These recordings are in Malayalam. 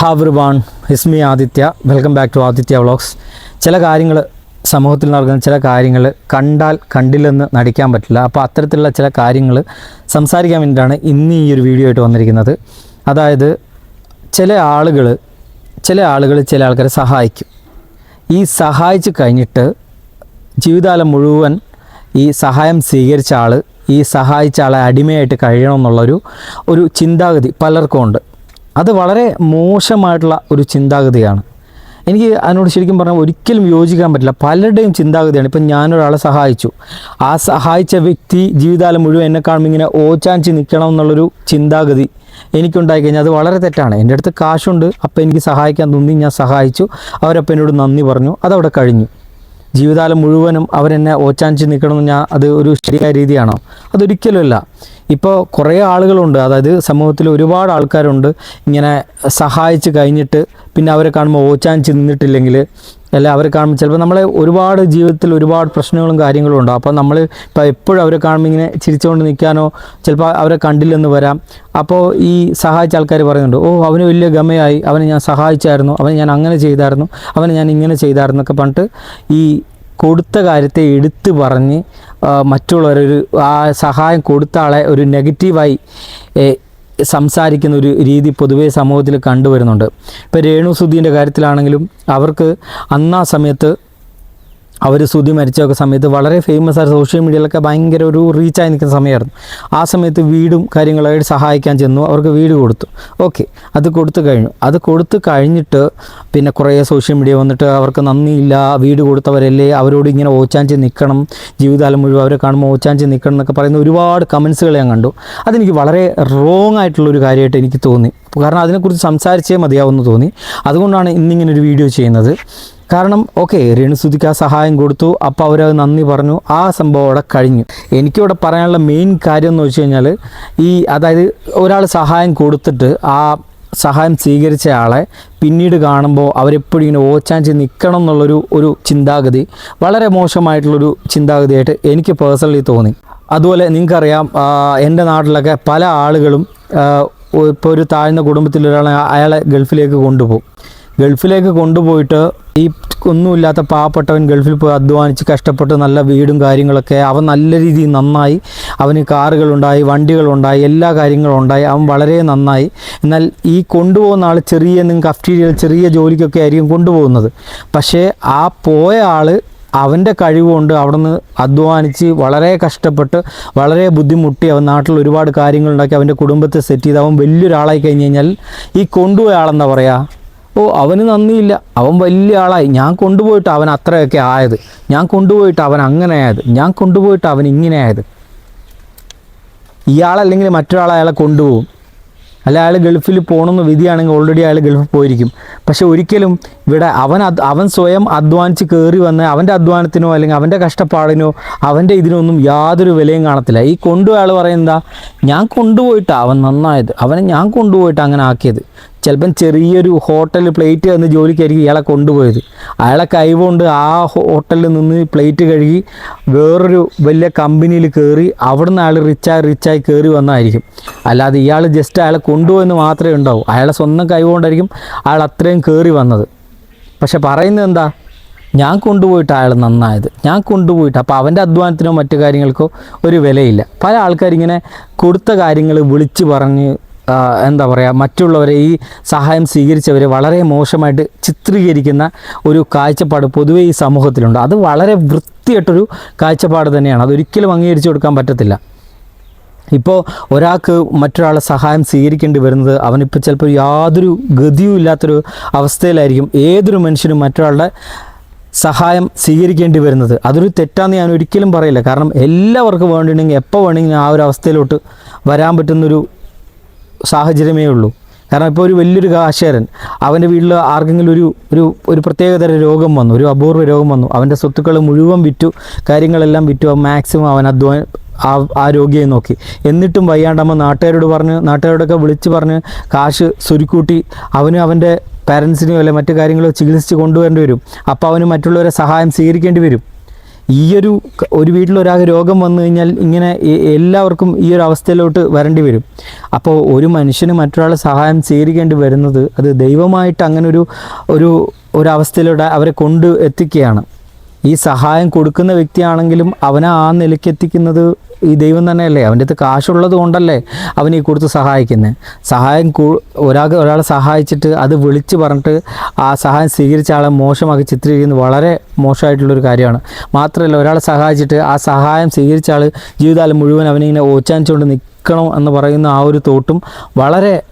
Hi everyone it's me Aditya welcome back to Aditya vlogs. ചില കാര്യങ്ങൾ സമൂഹത്തിൽ നടക്കുന്ന ചില കാര്യങ്ങൾ കണ്ടാൽ കണ്ടില്ലെന്ന് നടിക്കാൻ പറ്റില്ല. അപ്പോൾ അത്തരത്തിലുള്ള ചില കാര്യങ്ങൾ സംസാരിക്കാൻ വേണ്ടിയിട്ടാണ് ഇന്ന് ഈ ഒരു വീഡിയോ ആയിട്ട് വന്നിരിക്കുന്നത്. അതായത് ചില ആളുകൾ ചില ആളുകൾ ചില ആൾക്കാരെ സഹായിക്കും. ഈ സഹായിച്ചു കഴിഞ്ഞിട്ട് ജീവിതകാലം മുഴുവൻ ഈ സഹായം സ്വീകരിച്ച ആൾ ഈ സഹായിച്ച ആളെ അടിമയായിട്ട് കഴിയണമെന്നുള്ളൊരു ഒരു ചിന്താഗതി പലർക്കും ഉണ്ട്. അത് വളരെ മോശമായിട്ടുള്ള ഒരു ചിന്താഗതിയാണ്. എനിക്ക് അതിനോട് ശരിക്കും പറഞ്ഞാൽ ഒരിക്കലും യോജിക്കാൻ പറ്റില്ല. പലരുടെയും ചിന്താഗതിയാണ്. ഇപ്പം ഞാനൊരാളെ സഹായിച്ചു. ആ സഹായിച്ച വ്യക്തി ജീവിതകാലം മുഴുവൻ എന്നെ കാണുമ്പോൾ ഇങ്ങനെ ഓച്ചാഞ്ചി നിൽക്കണം എന്നുള്ളൊരു ചിന്താഗതി എനിക്കുണ്ടായി കഴിഞ്ഞാൽ അത് വളരെ തെറ്റാണ്. എന്റെ അടുത്ത് കാശുണ്ട്. അപ്പം എനിക്ക് സഹായിക്കാൻ തോന്നി ഞാൻ സഹായിച്ചു. അവരപ്പം എന്നോട് നന്ദി പറഞ്ഞു. അതവിടെ കഴിഞ്ഞു. ജീവിതകാലം മുഴുവനും അവരെന്നെ ഓച്ചാഞ്ചി നിൽക്കണമെന്ന് ഞാൻ അത് ഒരു ശരിയായ രീതിയാണോ? അതൊരിക്കലുമല്ല. ഇപ്പോൾ കുറേ ആളുകളുണ്ട്. അതായത് സമൂഹത്തിൽ ഒരുപാട് ആൾക്കാരുണ്ട്. ഇങ്ങനെ സഹായിച്ച് കഴിഞ്ഞിട്ട് പിന്നെ അവരെ കാണുമ്പോൾ ഓച്ചാൻ ചെന്നിട്ടില്ലെങ്കിൽ അല്ല അവരെ കാണുമ്പോൾ ചിലപ്പോൾ നമ്മളെ ഒരുപാട് ജീവിതത്തിൽ ഒരുപാട് പ്രശ്നങ്ങളും കാര്യങ്ങളും ഉണ്ട് അപ്പോൾ നമ്മൾ ഇപ്പോൾ എപ്പോഴും അവരെ കാണുമ്പോൾ ഇങ്ങനെ ചിരിച്ചുകൊണ്ട് നിൽക്കാനോ ചിലപ്പോൾ അവരെ കണ്ടില്ലെന്ന് വരാം. അപ്പോൾ ഈ സഹായിച്ച ആൾക്കാർ പറയുന്നുണ്ട് ഓ അവന് വലിയ ഗമയായി. അവനെ ഞാൻ സഹായിച്ചായിരുന്നു. അവനെ ഞാൻ അങ്ങനെ ചെയ്തായിരുന്നു. അവനെ ഞാൻ ഇങ്ങനെ ചെയ്തായിരുന്നു എന്നൊക്കെ പറഞ്ഞിട്ട് ഈ കൊടുത്ത കാര്യത്തെ എടുത്തു പറഞ്ഞ് മറ്റുള്ളവരൊരു ആ സഹായം കൊടുത്ത ആളെ ഒരു നെഗറ്റീവായി സംസാരിക്കുന്ന ഒരു രീതി പൊതുവേ സമൂഹത്തിൽ കണ്ടുവരുന്നുണ്ട്. ഇപ്പോൾ രേണു സുധീന്റെ കാര്യത്തിലാണെങ്കിലും അവർക്ക് അന്നാ സമയത്ത് അവർ സുധി മരിച്ചൊക്കെ സമയത്ത് വളരെ ഫേമസ് ആയ സോഷ്യൽ മീഡിയയിലൊക്കെ ഭയങ്കര ഒരു റീച്ചായി നിൽക്കുന്ന സമയമായിരുന്നു. ആ സമയത്ത് വീടും കാര്യങ്ങളായിട്ട് സഹായിക്കാൻ ചെന്നു. അവർക്ക് വീട് കൊടുത്തു. ഓക്കെ അത് കൊടുത്തു കഴിഞ്ഞു. അത് കൊടുത്തു കഴിഞ്ഞിട്ട് പിന്നെ കുറേ സോഷ്യൽ മീഡിയ വന്നിട്ട് അവർക്ക് നന്ദിയില്ല. വീട് കൊടുത്തവരല്ലേ? അവരോട് ഇങ്ങനെ ഓച്ചാഞ്ചി നിൽക്കണം. ജീവിതകാലം മുഴുവൻ അവരെ കാണുമ്പോൾ ഓച്ചാഞ്ചി നിൽക്കണം എന്നൊക്കെ പറയുന്ന ഒരുപാട് കമൻസുകൾ ഞാൻ കണ്ടു. അതെനിക്ക് വളരെ റോങ് ആയിട്ടുള്ളൊരു കാര്യമായിട്ട് എനിക്ക് തോന്നി. കാരണം അതിനെക്കുറിച്ച് സംസാരിച്ചേ മതിയാവുമെന്ന് തോന്നി. അതുകൊണ്ടാണ് ഇന്നിങ്ങനെ ഒരു വീഡിയോ ചെയ്യുന്നത്. കാരണം ഓക്കെ രേണുസുതിക്ക് ആ സഹായം കൊടുത്തു. അപ്പോൾ അവരത് നന്ദി പറഞ്ഞു. ആ സംഭവം അവിടെ കഴിഞ്ഞു. എനിക്കിവിടെ പറയാനുള്ള മെയിൻ കാര്യം എന്ന് വെച്ച് കഴിഞ്ഞാൽ ഈ അതായത് ഒരാൾ സഹായം കൊടുത്തിട്ട് ആ സഹായം സ്വീകരിച്ച ആളെ പിന്നീട് കാണുമ്പോൾ അവരെപ്പോഴും ഇങ്ങനെ ഓച്ചാഞ്ചി നിൽക്കണം എന്നുള്ളൊരു ഒരു ചിന്താഗതി വളരെ മോശമായിട്ടുള്ളൊരു ചിന്താഗതിയായിട്ട് എനിക്ക് പേഴ്സണലി തോന്നി. അതുപോലെ നിങ്ങൾക്കറിയാം എന്റെ നാട്ടിലൊക്കെ പല ആളുകളും ഇപ്പോൾ ഒരു താഴ്ന്ന കുടുംബത്തിലൊരാളെ അയാളെ ഗൾഫിലേക്ക് കൊണ്ടുപോകും. ഗൾഫിലേക്ക് കൊണ്ടുപോയിട്ട് ഈ ഒന്നുമില്ലാത്ത പാവപ്പെട്ടവൻ ഗൾഫിൽ പോയി അധ്വാനിച്ച് കഷ്ടപ്പെട്ട് നല്ല വീടും കാര്യങ്ങളൊക്കെ അവൻ നല്ല രീതിയിൽ നന്നായി അവന് കാറുകളുണ്ടായി വണ്ടികളുണ്ടായി എല്ലാ കാര്യങ്ങളും ഉണ്ടായി അവൻ വളരെ നന്നായി. എന്നാൽ ഈ കൊണ്ടുപോകുന്ന ആൾ ചെറിയ നിങ്ങൾക്ക് അഫ്റ്റീരിയൽ ചെറിയ ജോലിക്കൊക്കെ ആയിരിക്കും കൊണ്ടുപോകുന്നത്. പക്ഷേ ആ പോയ ആൾ അവന്റെ കഴിവുകൊണ്ട് അവിടുന്ന് അധ്വാനിച്ച് വളരെ കഷ്ടപ്പെട്ട് വളരെ ബുദ്ധിമുട്ടി അവൻ നാട്ടിൽ ഒരുപാട് കാര്യങ്ങളുണ്ടാക്കി അവന്റെ കുടുംബത്തെ സെറ്റ് ചെയ്ത് അവൻ വലിയൊരാളായി കഴിഞ്ഞ് കഴിഞ്ഞാൽ ഈ കൊണ്ടുപോയ ആളെന്താ പറയുക ഓ അവന് നന്ദിയില്ല. അവൻ വലിയ ആളായി. ഞാൻ കൊണ്ടുപോയിട്ട് അവൻ അത്രയൊക്കെ ആയത്. ഞാൻ കൊണ്ടുപോയിട്ട് അവൻ അങ്ങനെ ആയത് ഞാൻ കൊണ്ടുപോയിട്ട് അവൻ ഇങ്ങനെ ആയത് ഇയാളല്ലെങ്കിൽ മറ്റൊരാൾ അയാളെ കൊണ്ടുപോകും. അല്ല അയാൾ ഗൾഫിൽ പോകണമെന്ന് വിധിയാണെങ്കിൽ ഓൾറെഡി അയാൾ ഗൾഫിൽ പോയിരിക്കും. പക്ഷെ ഒരിക്കലും ഇവിടെ അവൻ അവൻ സ്വയം അധ്വാനിച്ച് കയറി വന്ന് അവന്റെ അധ്വാനത്തിനോ അല്ലെങ്കിൽ അവന്റെ കഷ്ടപ്പാടിനോ അവന്റെ ഇതിനൊന്നും യാതൊരു വിലയും കാണത്തില്ല. ഈ കൊണ്ടുപോയ ആൾ പറയുന്നതാ ഞാൻ കൊണ്ടുപോയിട്ടാണ് അവൻ നന്നായത്. അവനെ ഞാൻ കൊണ്ടുപോയിട്ട് അങ്ങനെ ആക്കിയത്. ചിലപ്പം ചെറിയൊരു ഹോട്ടൽ പ്ലേറ്റ് തന്ന് ജോലിക്കായിരിക്കും ഇയാളെ കൊണ്ടുപോയത്. അയാളെ കൈവുകൊണ്ട് ആ ഹോട്ടലിൽ നിന്ന് പ്ലേറ്റ് കഴുകി വേറൊരു വലിയ കമ്പനിയിൽ കയറി അവിടുന്ന് അയാൾ റിച്ചായി റിച്ചായി കയറി വന്നായിരിക്കും. അല്ലാതെ ഇയാൾ ജസ്റ്റ് അയാളെ കൊണ്ടുപോയെന്ന് മാത്രമേ ഉണ്ടാവൂ. അയാളെ സ്വന്തം കൈവുകൊണ്ടായിരിക്കും അയാൾ അത്രയും കയറി വന്നത്. പക്ഷെ പറയുന്നത് എന്താ? ഞാൻ കൊണ്ടുപോയിട്ട് അയാൾ നന്നായത്. ഞാൻ കൊണ്ടുപോയിട്ട് അപ്പോൾ അവന്റെ അധ്വാനത്തിനോ മറ്റു കാര്യങ്ങൾക്കോ ഒരു വിലയില്ല. പല ആൾക്കാരിങ്ങനെ കൊടുത്ത കാര്യങ്ങൾ വിളിച്ച് പറഞ്ഞ് എന്താ പറയുക മറ്റുള്ളവരെ ഈ സഹായം സ്വീകരിച്ചവരെ വളരെ മോശമായിട്ട് ചിത്രീകരിക്കുന്ന ഒരു കാഴ്ചപ്പാട് പൊതുവേ ഈ സമൂഹത്തിലുണ്ട്. അത് വളരെ വൃത്തിയായിട്ടൊരു കാഴ്ചപ്പാട് തന്നെയാണ്. അതൊരിക്കലും അംഗീകരിച്ചു കൊടുക്കാൻ പറ്റത്തില്ല. ഇപ്പോൾ ഒരാൾക്ക് മറ്റൊരാളെ സഹായം സ്വീകരിക്കേണ്ടി വരുന്നത് അവനിപ്പോൾ ചിലപ്പോൾ യാതൊരു ഗതിയും ഇല്ലാത്തൊരു അവസ്ഥയിലായിരിക്കും ഏതൊരു മനുഷ്യനും മറ്റൊരാളുടെ സഹായം സ്വീകരിക്കേണ്ടി വരുന്നത്. അതൊരു തെറ്റാന്ന് ഞാൻ ഒരിക്കലും പറയില്ല. കാരണം എല്ലാവർക്കും വേണ്ടിയിട്ടുണ്ടെങ്കിൽ എപ്പോൾ വേണമെങ്കിലും ആ ഒരു അവസ്ഥയിലോട്ട് വരാൻ പറ്റുന്നൊരു സാഹചര്യമേ ഉള്ളൂ. കാരണം ഇപ്പോൾ ഒരു വലിയൊരു കാശേരൻ അവന്റെ വീട്ടിൽ ആർക്കെങ്കിലും ഒരു ഒരു ഒരു പ്രത്യേകതര രോഗം വന്നു ഒരു അപൂർവ രോഗം വന്നു അവന്റെ സ്വത്തുക്കൾ മുഴുവൻ വിറ്റു കാര്യങ്ങളെല്ലാം വിറ്റു മാക്സിമം അവൻ അധ്വാന ആ ആ രോഗിയെ നോക്കി. എന്നിട്ടും വയ്യാണ്ടമ്മ നാട്ടുകാരോട് പറഞ്ഞ് നാട്ടുകാരോടൊക്കെ വിളിച്ച് പറഞ്ഞ് കാശ് സുരുക്കൂട്ടി അവന് അവന്റെ പാരൻസിനെയോ അല്ലെ മറ്റു കാര്യങ്ങളോ ചികിത്സിച്ച് കൊണ്ടുവരേണ്ടി വരും. അപ്പോൾ അവന് മറ്റുള്ളവരെ സഹായം സ്വീകരിക്കേണ്ടി വരും. ഈയൊരു ഒരു ഒരു വീട്ടിലൊരാൾക്ക് രോഗം വന്നു കഴിഞ്ഞാൽ ഇങ്ങനെ എല്ലാവർക്കും ഈ ഒരു അവസ്ഥയിലോട്ട് വരേണ്ടി വരും. അപ്പോൾ ഒരു മനുഷ്യന് മറ്റൊരാളെ സഹായം സ്വീകരിക്കേണ്ടി വരുന്നത് അത് ദൈവമായിട്ട് അങ്ങനെ ഒരു ഒരു ഒരവസ്ഥയിലൂടെ അവരെ കൊണ്ട് എത്തിക്കുകയാണ്. ഈ സഹായം കൊടുക്കുന്ന വ്യക്തിയാണെങ്കിലും അവനെ ആ നിലയ്ക്ക് എത്തിക്കുന്നത് ഈ ദൈവം തന്നെയല്ലേ? അവന്റെ അടുത്ത് കാശുള്ളത് കൊണ്ടല്ലേ അവൻ ഈ കൊടുത്ത് സഹായിക്കുന്നത് സഹായം കൂ ഒരാൾക്ക് ഒരാളെ സഹായിച്ചിട്ട് അത് വിളിച്ച് പറഞ്ഞിട്ട് ആ സഹായം സ്വീകരിച്ച ആളെ മോശമാക്കി ചിത്രീകരിക്കുന്നത് വളരെ മോശമായിട്ടുള്ളൊരു കാര്യമാണ്. മാത്രമല്ല ഒരാളെ സഹായിച്ചിട്ട് ആ സഹായം സ്വീകരിച്ച ആൾ ജീവിതകാലം മുഴുവൻ അവനിങ്ങനെ ഓച്ചാനിച്ചുകൊണ്ട് നിൽക്കണം എന്ന് പറയുന്ന ആ ഒരു തോട്ടും വളരെ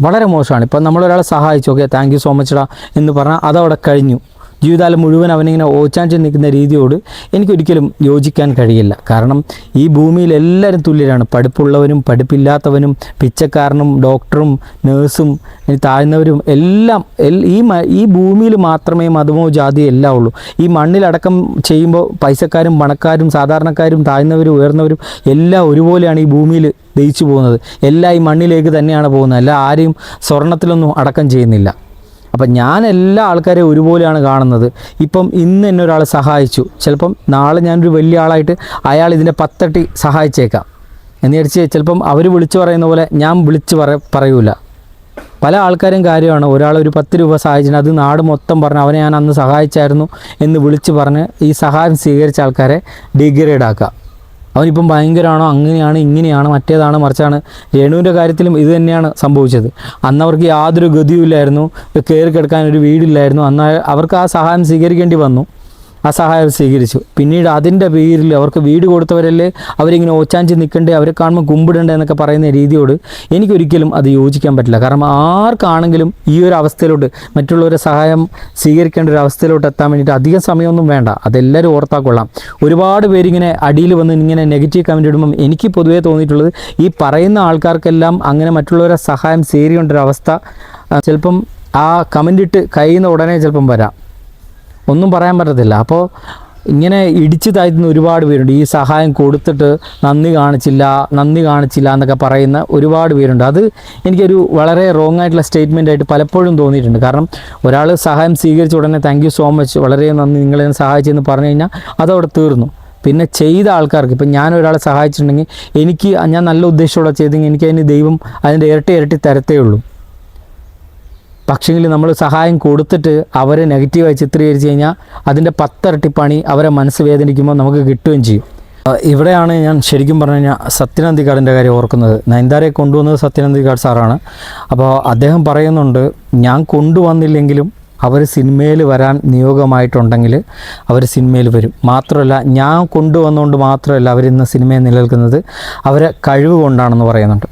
വളരെ മോശമാണ്. ഇപ്പം നമ്മളൊരാളെ സഹായിച്ചു. Okay thank you so much ഡാ എന്ന് പറഞ്ഞാൽ അതവിടെ കഴിഞ്ഞു. ജീവിതകാലം മുഴുവൻ അവനിങ്ങനെ ഓച്ചാഞ്ചി നിൽക്കുന്ന രീതിയോട് എനിക്കൊരിക്കലും യോജിക്കാൻ കഴിയില്ല. കാരണം ഈ ഭൂമിയിൽ എല്ലാവരും തുല്യരാണ്. പഠിപ്പുള്ളവനും പഠിപ്പില്ലാത്തവനും പിച്ചക്കാരനും ഡോക്ടറും നേഴ്സും താഴ്ന്നവരും എല്ലാം ഈ ഈ ഭൂമിയിൽ മാത്രമേ മതമോ ജാതിയോ എല്ലാം ഉള്ളൂ. ഈ മണ്ണിലടക്കം ചെയ്യുമ്പോൾ പൈസക്കാരും പണക്കാരും സാധാരണക്കാരും താഴ്ന്നവരും ഉയർന്നവരും എല്ലാം ഒരുപോലെയാണ് ഈ ഭൂമിയിൽ ദയിച്ചു പോകുന്നത്. എല്ലാം ഈ മണ്ണിലേക്ക് തന്നെയാണ് പോകുന്നത്. അല്ല ആരെയും സ്വർണത്തിലൊന്നും അടക്കം ചെയ്യുന്നില്ല. അപ്പം ഞാൻ എല്ലാ ആൾക്കാരെയും ഒരുപോലെയാണ് കാണുന്നത്. ഇപ്പം ഇന്ന് എന്നെ ഒരാൾ സഹായിച്ചു. ചിലപ്പം നാളെ ഞാനൊരു വലിയ ആളായിട്ട് അയാൾ ഇതിന്റെ പത്തട്ടി സഹായിച്ചേക്കാം. എന്ന് വിചാരിച്ച് ചിലപ്പം അവർ വിളിച്ചു പറയുന്ന പോലെ ഞാൻ വിളിച്ച് പറ പറയൂല. പല ആൾക്കാരും കാര്യമാണ്. ഒരാൾ ഒരു പത്ത് രൂപ സഹായിച്ചിട്ട് അത് നാട് മൊത്തം പറഞ്ഞ് അവനെ ഞാൻ അന്ന് സഹായിച്ചായിരുന്നു എന്ന് വിളിച്ച് പറഞ്ഞ് ഈ സഹായം സ്വീകരിച്ച ആൾക്കാരെ ഡിഗ്രേഡ് ആക്കുക അവനിപ്പം ഭയങ്കരമാണോ അങ്ങനെയാണ് ഇങ്ങനെയാണ് മറ്റേതാണ് മറിച്ചാണ്. രേണുവിന്റെ കാര്യത്തിലും ഇത് തന്നെയാണ് സംഭവിച്ചത്. അന്ന് അവർക്ക് യാതൊരു ഗതിയുമില്ലായിരുന്നു. കയറി കിടക്കാൻ ഒരു വീടില്ലായിരുന്നു. അന്ന് അവർക്ക് ആ സഹായം സ്വീകരിക്കേണ്ടി വന്നു. ആ സഹായം സ്വീകരിച്ചു. പിന്നീട് അതിന്റെ പേരിൽ അവർക്ക് വീട് കൊടുത്തവരല്ലേ അവരിങ്ങനെ ഓച്ചാഞ്ചി നിൽക്കണ്ടേ അവരെ കാണുമ്പോൾ കുമ്പിടണ്ടേ എന്നൊക്കെ പറയുന്ന രീതിയോട് എനിക്കൊരിക്കലും അത് യോജിക്കാൻ പറ്റില്ല. കാരണം ആർക്കാണെങ്കിലും ഈ ഒരു അവസ്ഥയിലോട്ട് മറ്റുള്ളവരെ സഹായം സ്വീകരിക്കേണ്ട ഒരു അവസ്ഥയിലോട്ട് എത്താൻ വേണ്ടിയിട്ട് അധികം സമയമൊന്നും വേണ്ട. അതെല്ലാവരും ഓർത്താൽ കൊള്ളാം. ഒരുപാട് പേരിങ്ങനെ അടിയിൽ വന്ന് ഇങ്ങനെ നെഗറ്റീവ് കമന്റ് ഇടുമ്പം എനിക്ക് പൊതുവേ തോന്നിയിട്ടുള്ളത് ഈ പറയുന്ന ആൾക്കാർക്കെല്ലാം അങ്ങനെ മറ്റുള്ളവരെ സഹായം സ്വീകരിക്കേണ്ട ഒരു അവസ്ഥ ചിലപ്പം ആ കമന്റ് ഇട്ട് കഴിയുന്ന ഉടനെ ചിലപ്പം വരാം. ഒന്നും പറയാൻ പറ്റത്തില്ല. അപ്പോൾ ഇങ്ങനെ ഇടിച്ചു താഴ്ത്തുന്ന ഒരുപാട് പേരുണ്ട്. ഈ സഹായം കൊടുത്തിട്ട് നന്ദി കാണിച്ചില്ല നന്ദി കാണിച്ചില്ല എന്നൊക്കെ പറയുന്ന ഒരുപാട് പേരുണ്ട്. അത് എനിക്കൊരു വളരെ റോങ് ആയിട്ടുള്ള സ്റ്റേറ്റ്മെന്റ് ആയിട്ട് പലപ്പോഴും തോന്നിയിട്ടുണ്ട്. കാരണം ഒരാൾ സഹായം സ്വീകരിച്ച ഉടനെ താങ്ക് സോ മച്ച് വളരെ നന്ദി. നിങ്ങളെ സഹായിച്ചെന്ന് പറഞ്ഞു കഴിഞ്ഞാൽ അതവിടെ തീർന്നു. പിന്നെ ചെയ്ത ആൾക്കാർക്ക് ഇപ്പം ഞാൻ ഒരാളെ സഹായിച്ചിട്ടുണ്ടെങ്കിൽ എനിക്ക് ഞാൻ നല്ല ഉദ്ദേശത്തോടെ ചെയ്തെങ്കിൽ എനിക്ക് അതിന് ദൈവം അതിന്റെ ഇരട്ടി ഇരട്ടി തരത്തേ ഉള്ളൂ. പക്ഷേങ്കിൽ നമ്മൾ സഹായം കൊടുത്തിട്ട് അവരെ നെഗറ്റീവായി ചിത്രീകരിച്ച് കഴിഞ്ഞാൽ അതിന്റെ പത്തരട്ടി പണി അവരെ മനസ്സ് വേദനിക്കുമ്പോൾ നമുക്ക് കിട്ടുകയും ചെയ്യും. ഇവിടെയാണ് ഞാൻ ശരിക്കും പറഞ്ഞു കഴിഞ്ഞാൽ സത്യനന്ദിക്കാടിന്റെ കാര്യം ഓർക്കുന്നത്. നയൻതാരയെ കൊണ്ടുവന്നത് സത്യനന്ദിക്കാട് സാറാണ്. അപ്പോൾ അദ്ദേഹം പറയുന്നുണ്ട് ഞാൻ കൊണ്ടുവന്നില്ലെങ്കിലും അവർ സിനിമയിൽ വരാൻ നിയോഗമായിട്ടുണ്ടെങ്കിൽ അവർ സിനിമയിൽ വരും. മാത്രമല്ല ഞാൻ കൊണ്ടുവന്നുകൊണ്ട് മാത്രമല്ല അവരിന്ന് സിനിമയിൽ നിലനിൽക്കുന്നത്. അവരെ കഴിവ് കൊണ്ടാണെന്ന് പറയുന്നുണ്ട്.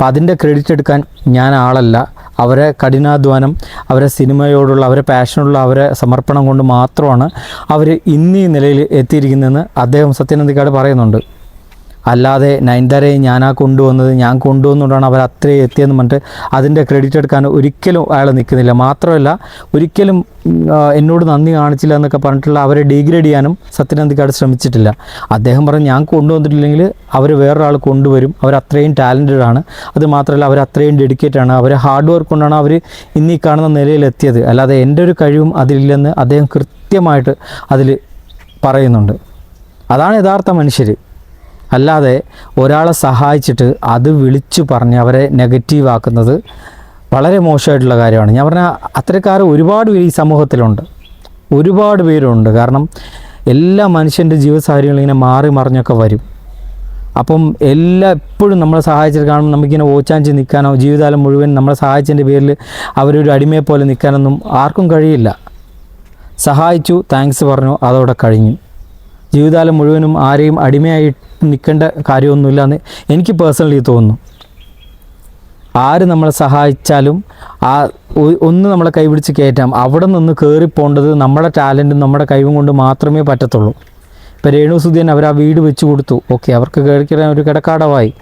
അപ്പം അതിന്റെ ക്രെഡിറ്റ് എടുക്കാൻ ഞാൻ ആളല്ല. അവരെ കഠിനാധ്വാനം അവരെ സിനിമയോടുള്ള അവരെ പാഷനുള്ള അവരെ സമർപ്പണം കൊണ്ട് മാത്രമാണ് അവർ ഇന്നീ നിലയിൽ എത്തിയിരിക്കുന്നതെന്ന് അദ്ദേഹം സത്യനന്ദിക്കാട് പറയുന്നുണ്ട്. അല്ലാതെ നയൻതാരയെ ഞാനാ കൊണ്ടുവന്നത് ഞാൻ കൊണ്ടുവന്നുകൊണ്ടാണ് അവർ അത്രയും എത്തിയെന്ന് പറഞ്ഞിട്ട് അതിന്റെ ക്രെഡിറ്റ് എടുക്കാൻ ഒരിക്കലും അയാൾ നിൽക്കുന്നില്ല. മാത്രമല്ല ഒരിക്കലും എന്നോട് നന്ദി കാണിച്ചില്ല എന്നൊക്കെ പറഞ്ഞിട്ടുള്ള അവരെ ഡീഗ്രേഡ് ചെയ്യാനും സത്യനന്ദിക്കാട് ശ്രമിച്ചിട്ടില്ല. അദ്ദേഹം പറഞ്ഞു ഞാൻ കൊണ്ടുവന്നിട്ടില്ലെങ്കിൽ അവർ വേറൊരാൾ കൊണ്ടുവരും. അവർ അത്രയും ടാലന്റഡ് ആണ്. അത് മാത്രമല്ല അവർ അത്രയും ഡെഡിക്കേറ്റ് ആണ്. അവർ ഹാർഡ് വർക്ക് കൊണ്ടാണ് അവർ ഇന്നീ കാണുന്ന നിലയിലെത്തിയത് അല്ലാതെ എന്റെ ഒരു കഴിവും അതിലില്ലെന്ന് അദ്ദേഹം കൃത്യമായിട്ട് അതിൽ പറയുന്നുണ്ട്. അതാണ് യഥാർത്ഥ മനുഷ്യർ അല്ലാതെ ഒരാളെ സഹായിച്ചിട്ട് അത് വിളിച്ചു പറഞ്ഞ് അവരെ നെഗറ്റീവ് ആക്കുന്നത് വളരെ മോശമായിട്ടുള്ള കാര്യമാണ്. ഞാൻ പറഞ്ഞ അത്തരക്കാർ ഒരുപാട് പേര് ഈ സമൂഹത്തിലുണ്ട്. ഒരുപാട് പേരുണ്ട്. കാരണം എല്ലാ മനുഷ്യന്റെ ജീവിതസാഹചര്യങ്ങളും ഇങ്ങനെ മാറി മറിഞ്ഞൊക്കെ വരും. അപ്പം എല്ലാ എപ്പോഴും നമ്മളെ സഹായിച്ചിട്ട് കാണുമ്പോൾ നമുക്കിങ്ങനെ ഓച്ചാഞ്ചി നിൽക്കാനോ ജീവിതകാലം മുഴുവൻ നമ്മളെ സഹായിച്ചതിന്റെ പേരിൽ അവരൊരു അടിമയെ പോലെ നിൽക്കാനൊന്നും ആർക്കും കഴിയില്ല. സഹായിച്ചു താങ്ക്സ് പറഞ്ഞു അതോടെ കഴിഞ്ഞു. ജീവിതകാലം മുഴുവനും ആരെയും അടിമയായി നിൽക്കേണ്ട കാര്യമൊന്നുമില്ല എന്ന് എനിക്ക് പേഴ്സണലി തോന്നുന്നു. ആര് നമ്മളെ സഹായിച്ചാലും ആ ഒന്ന് നമ്മളെ കൈപിടിച്ച് കയറ്റാം. അവിടെ നിന്ന് കയറിപ്പോണ്ടത് നമ്മുടെ ടാലന്റും നമ്മുടെ കഴിവും കൊണ്ട് മാത്രമേ പറ്റത്തുള്ളൂ. ഇപ്പോൾ രേണു സുധീൻ അവർ ആ വീട് വെച്ച് കൊടുത്തു. ഓക്കെ അവർക്ക് കയറിക്കിടാൻ ഒരു കിടക്കാടവായി.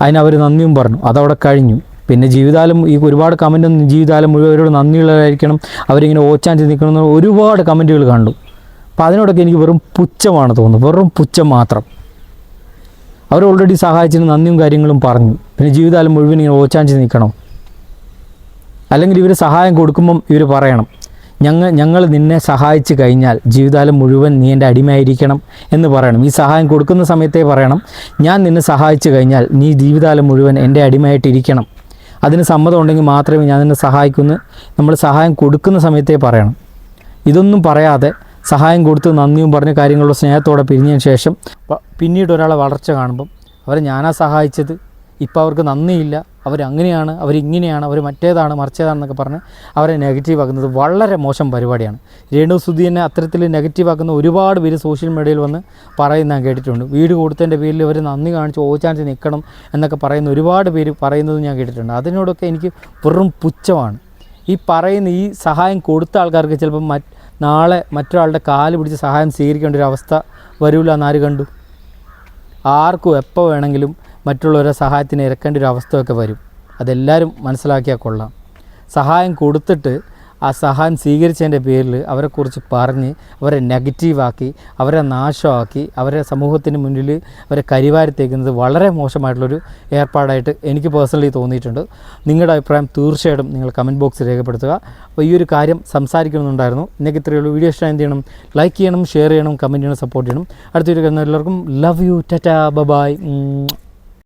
അതിന് അവർ നന്ദിയും പറഞ്ഞു. അതവിടെ കഴിഞ്ഞു. പിന്നെ ജീവിതാലം ഈ ഒരുപാട് കമന്റൊന്നും ജീവിതാലം മുഴുവൻ അവരോട് നന്ദിയുള്ളതായിരിക്കണം അവരിങ്ങനെ ഓച്ചാൻ ചിന്തിക്കണം ഒരുപാട് കമന്റുകൾ കണ്ടു. അപ്പോൾ അതിനോടൊക്കെ എനിക്ക് വെറും പുച്ഛമാണ് തോന്നുന്നത്. വെറും പുച്ഛം മാത്രം. അവർ ഓൾറെഡി സഹായിച്ചതിന് നന്ദിയും കാര്യങ്ങളും പറഞ്ഞു. പിന്നെ ജീവിതകാലം മുഴുവൻ ഇങ്ങനെ ഓച്ചാഞ്ചി നിൽക്കണം. അല്ലെങ്കിൽ ഇവർ സഹായം കൊടുക്കുമ്പം ഇവർ പറയണം. ഞങ്ങൾ ഞങ്ങൾ നിന്നെ സഹായിച്ചു കഴിഞ്ഞാൽ ജീവിതകാലം മുഴുവൻ നീ എന്റെ അടിമയായിരിക്കണം എന്ന് പറയണം. ഈ സഹായം കൊടുക്കുന്ന സമയത്തേ പറയണം. ഞാൻ നിന്നെ സഹായിച്ചു കഴിഞ്ഞാൽ നീ ജീവിതകാലം മുഴുവൻ എന്റെ അടിമയായിട്ടിരിക്കണം. അതിന് സമ്മതം ഉണ്ടെങ്കിൽ മാത്രമേ ഞാൻ നിന്നെ സഹായിക്കുന്നു നമ്മൾ സഹായം കൊടുക്കുന്ന സമയത്തേ പറയണം. ഇതൊന്നും പറയാതെ സഹായം കൊടുത്ത് നന്ദിയും പറഞ്ഞ് കാര്യങ്ങളുടെ സ്നേഹത്തോടെ പിരിഞ്ഞതിന് ശേഷം പിന്നീട് ഒരാളെ വളർച്ച കാണുമ്പം അവരെ ഞാനാ സഹായിച്ചത്. ഇപ്പോൾ അവർക്ക് നന്ദിയില്ല. അവരങ്ങനെയാണ് അവരിങ്ങനെയാണ് അവർ മറ്റേതാണ് മറിച്ചേതാണെന്നൊക്കെ പറഞ്ഞ് അവരെ നെഗറ്റീവ് ആക്കുന്നത് വളരെ മോശം പരിപാടിയാണ്. രേണു സുധീനെ അത്തരത്തിൽ നെഗറ്റീവ് ആക്കുന്ന ഒരുപാട് പേര് സോഷ്യൽ മീഡിയയിൽ വന്ന് പറയുന്ന കേട്ടിട്ടുണ്ട്. വീട് കൊടുത്തതിന്റെ പേരിൽ അവർ നന്ദി കാണിച്ച് ഓച്ചാനിച്ച് നിൽക്കണം എന്നൊക്കെ പറയുന്ന ഒരുപാട് പേര് പറയുന്നത് ഞാൻ കേട്ടിട്ടുണ്ട്. അതിനോടൊക്കെ എനിക്ക് വെറും പുച്ഛമാണ്. ഈ പറയുന്ന ഈ സഹായം കൊടുത്ത ആൾക്കാർക്ക് ചിലപ്പം മറ്റ് നാളെ മറ്റൊരാളുടെ കാൽ പിടിച്ച് സഹായം സ്വീകരിക്കേണ്ട ഒരു അവസ്ഥ വരില്ല എന്നാര് കണ്ടു? ആർക്കും എപ്പോൾ വേണമെങ്കിലും മറ്റുള്ളവരെ സഹായത്തിന് ഇറക്കേണ്ട ഒരു അവസ്ഥയൊക്കെ വരും. അതെല്ലാവരും മനസ്സിലാക്കിയാൽ കൊള്ളാം. സഹായം കൊടുത്തിട്ട് ആ സഹായം സ്വീകരിച്ചതിന്റെ പേരിൽ അവരെക്കുറിച്ച് പറഞ്ഞ് അവരെ നെഗറ്റീവാക്കി അവരെ നാശമാക്കി അവരെ സമൂഹത്തിന് മുന്നിൽ അവരെ കരിവാരിത്തേക്കുന്നത് വളരെ മോശമായിട്ടുള്ളൊരു ഏർപ്പാടായിട്ട് എനിക്ക് പേഴ്സണലി തോന്നിയിട്ടുണ്ട്. നിങ്ങളുടെ അഭിപ്രായം തീർച്ചയായിട്ടും നിങ്ങൾ കമന്റ് ബോക്സിൽ രേഖപ്പെടുത്തുക. അപ്പോൾ ഈ ഒരു കാര്യം സംസാരിക്കണമെന്നുണ്ടായിരുന്നു. ഇന്നൊക്കെ ഇത്രയുള്ളൂ വീഡിയോ ഇഷ്ടം എന്ത് ചെയ്യണം? ലൈക്ക് ചെയ്യണം ഷെയർ ചെയ്യണം കമന്റ് ചെയ്യണം സപ്പോർട്ട് ചെയ്യണം. അടുത്തൊരു കാരണം എല്ലാവർക്കും ലവ് യു ടാറ്റാ ബബായ്